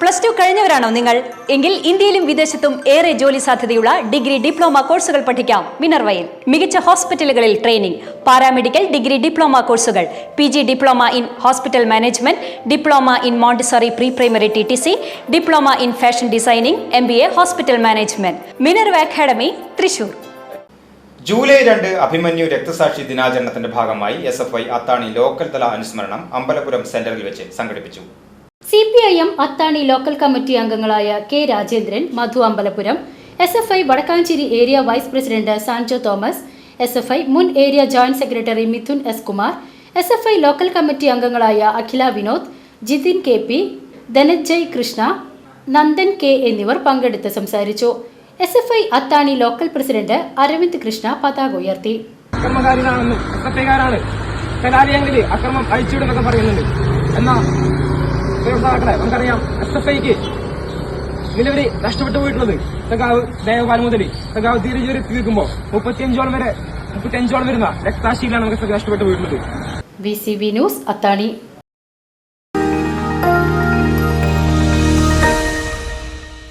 Plus two കഴിഞ്ഞവരാണോ നിങ്ങൾ? എങ്കിൽ ഇന്ത്യയിലും വിദേശത്തും ഏറെ ജോലി സാധ്യതയുള്ള ഡിഗ്രി ഡിപ്ലോമ കോഴ്സുകൾ പഠിക്കാം. മിനർവയിൽ മികച്ച ഹോസ്പിറ്റലുകളിൽ ട്രെയിനിംഗ് പാരാമെഡിക്കൽ ഡിഗ്രി ഡിപ്ലോമ കോഴ്സുകൾ P G diploma in hospital management diploma in montessori pre primary T T C diploma in fashion designing M B A hospital management. Minerva academy Thrissur. July രണ്ട് അഭിമന്യു രക്തസാക്ഷി ദിനാചരണത്തിന്റെ ഭാഗമായി S F I Athani local തല അനുസ്മരണം അമ്പലപുരം സെന്ററിൽ വെച്ച് സംഘടിപ്പിച്ചു. C P I M Athani local committee അംഗങ്ങളായ K Rajendran Madhu Ambalapuram S F I Vadakkanchery area vice president Sanjo Thomas S F I മുൻ area joint secretary Mithun S Kumar S F I local committee അംഗങ്ങളായ Akhila Vinod Jithin K P Dhananjay Krishna Nandan K എന്നിവർ പങ്കെടുത്ത് സംസാരിച്ചു. S F I Athani local president Aravind Krishna പതാക ഉയർത്തി. അക്രമകാരികളാണെന്നും അക്രമം അഴിച്ചുവിടുന്നൊക്കെ പറയുന്നുണ്ട്. എന്നാ പ്രിയപ്പെട്ട നമുക്കറിയാം എസ് എഫ് ഐക്ക് നിലവിൽ നഷ്ടപ്പെട്ടു പോയിട്ടുള്ളത് തങ്കാവ് ദേവപാൽ മുതൽ. തങ്കാവ് ധീരജൂരി തീർക്കുമ്പോൾ മുപ്പത്തിയഞ്ചോളം വരെ മുപ്പത്തിയഞ്ചോളം വരുന്ന രക്താശിയിലാണ് നമുക്ക് നഷ്ടപ്പെട്ടു പോയിട്ടുള്ളത്. V C B news Athani